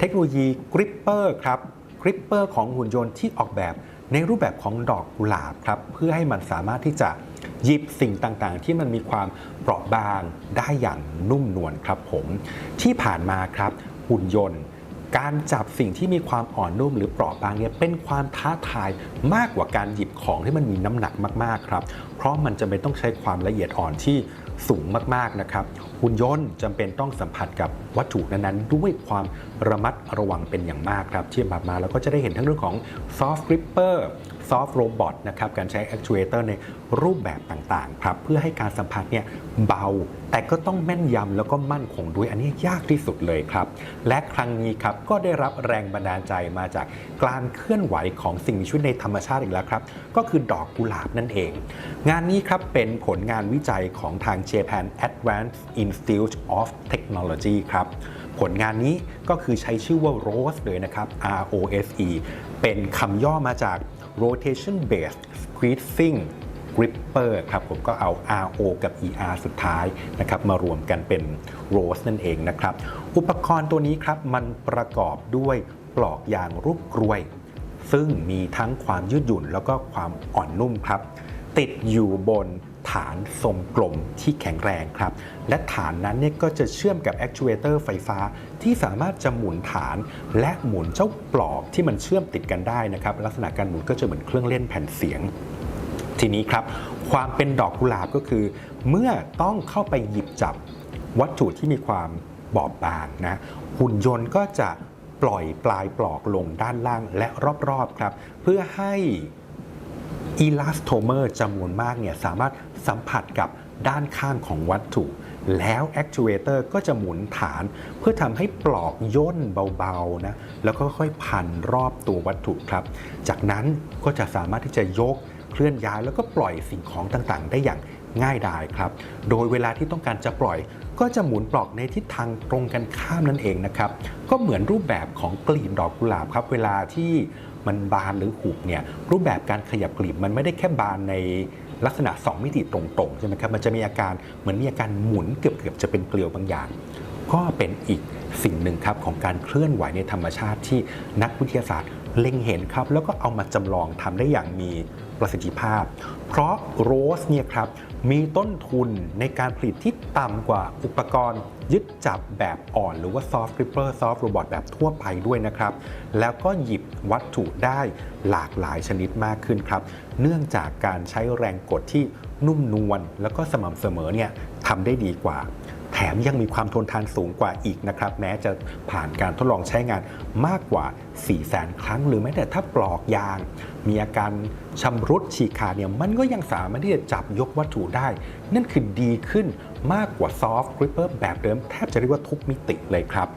เทคโนโลยีกริปเปอร์ครับกริปเปอร์ของหุ่นยนต์ที่ออกแบบในรูปแบบของดอกกุหลาบครับเพื่อให้มันสามารถที่จะหยิบสิ่งต่างๆ ที่มันมีความเปราะบางได้อย่างนุ่มนวลครับผมที่ผ่านมาครับหุ่นยนต์ การจับสิ่งที่มีความอ่อนนุ่มหรือเปราะบางเนี่ยเป็นความท้าทายมากกว่าการหยิบของที่มันมีน้ำหนักมากๆครับเพราะมันจำเป็นต้องใช้ความละเอียดอ่อนที่ สูงมากๆนะครับ หุ่นยนต์จำเป็นต้องสัมผัสกับวัตถุนั้นๆ ด้วยความระมัดระวังเป็นอย่างมากครับ เที่ผ่านมาเราก็จะได้เห็นทั้งเรื่องของ soft gripper soft robot นะครับ การใช้ actuator ในรูปแบบต่างๆ ครับ เพื่อให้การสัมผัสเนี่ยเบา แต่ก็ต้องแม่นยำแล้วก็มั่นคงด้วยอันนี้ยากที่สุดเลยครับ และครั้งนี้ครับก็ได้รับแรงบันดาลใจมาจากการเคลื่อนไหวของสิ่งมีชีวิตในธรรมชาติอีกแล้วครับ ก็คือดอกกุหลาบนั่นเอง งานนี้ครับเป็นผลงานวิจัยของทาง Japan Advanced Institute of Technology ครับ ผลงานนี้ก็คือใช้ชื่อว่า ROSE เลยนะครับ R O S E เป็นคำย่อมาจาก Rotation Based Squeezing Gripper ครับผมก็เอา RO กับ ER สุดท้ายนะครับมารวมกันเป็น ROSE นั่นเองนะครับ อุปกรณ์ตัวนี้ครับมันประกอบด้วยปลอกยางรูปกรวย ซึ่งมีทั้งความยืดหยุ่นแล้วก็ความอ่อนนุ่มครับ ติดอยู่บนฐานทรงกลมที่แข็งแรงครับ และฐานนั้นเนี่ยก็จะเชื่อมกับ actuator ไฟฟ้าที่สามารถจะหมุนฐานและหมุนเจ้าปลอกที่มันเชื่อมติดกันได้นะครับ ลักษณะการหมุนก็จะเหมือนเครื่องเล่นแผ่นเสียง ทีนี้ครับ ความเป็นดอกกุหลาบก็คือ เมื่อต้องเข้าไปหยิบจับวัตถุที่มีความบอบบางนะหุ่นยนต์ก็จะปล่อยปลายปลอกลงด้านล่างและรอบๆครับ เพื่อให้ อีลาสโทเมอร์จำนวนมากเนี่ยสามารถสัมผัสกับด้านข้างของวัตถุ แล้ว Actuator ก็จะหมุนฐาน เพื่อทำให้ปลอกย่นเบาๆนะแล้วก็ค่อยๆพันรอบตัววัตถุครับ จากนั้นก็จะสามารถที่จะยกเคลื่อนย้ายแล้วก็ปล่อยสิ่งของต่างๆ ได้อย่าง ง่ายดายครับ โดยเวลาที่ต้องการจะปล่อย ก็จะหมุนปลอกในทิศทางตรงกันข้ามนั่นเองนะครับ ก็เหมือนรูปแบบของกลีบดอกกุหลาบครับ เวลาที่มันบานหรือหุบเนี่ยรูปแบบการขยับกลีบมันไม่ได้แค่บานในลักษณะ 2 มิติตรงๆใช่ไหมครับมันจะมีอาการเหมือนมีอาการหมุนเกือบๆจะเป็นเกลียวบางอย่าง ก็เป็นอีก สิ่งหนึ่งครับของการเคลื่อนไหวในธรรมชาติที่นักวิทยาศาสตร์เล็งเห็นครับ แล้วก็เอามาจำลองทำได้อย่างมีประสิทธิภาพ เพราะโรสเนี่ยครับมีต้นทุนในการผลิตที่ต่ำกว่าอุปกรณ์ ยึดจับแบบอ่อน หรือว่า soft gripper soft robot แบบทั่วไปด้วยนะครับ แล้วก็หยิบวัตถุได้หลากหลายชนิดมากขึ้นครับ เนื่องจากการใช้แรงกดที่นุ่มนวลแล้วก็สม่ำเสมอเนี่ยทำได้ดีกว่า แถมยังมีความทนทานสูงกว่าอีกนะครับ แม้จะผ่านการทดลองใช้งานมากกว่า 4 0 0แสนครั้ง หรือแม้แต่ถ้าปลอกยาง มีอาการชำรุดฉีกขาดเนี่ยมันก็ยังสามารถที่จะจับยกวัตถุได้ นั่นคือดีขึ้นมากกว่า soft gripper แบบเดิม แทบจะเรียกว่าทุกมิติเลยครับ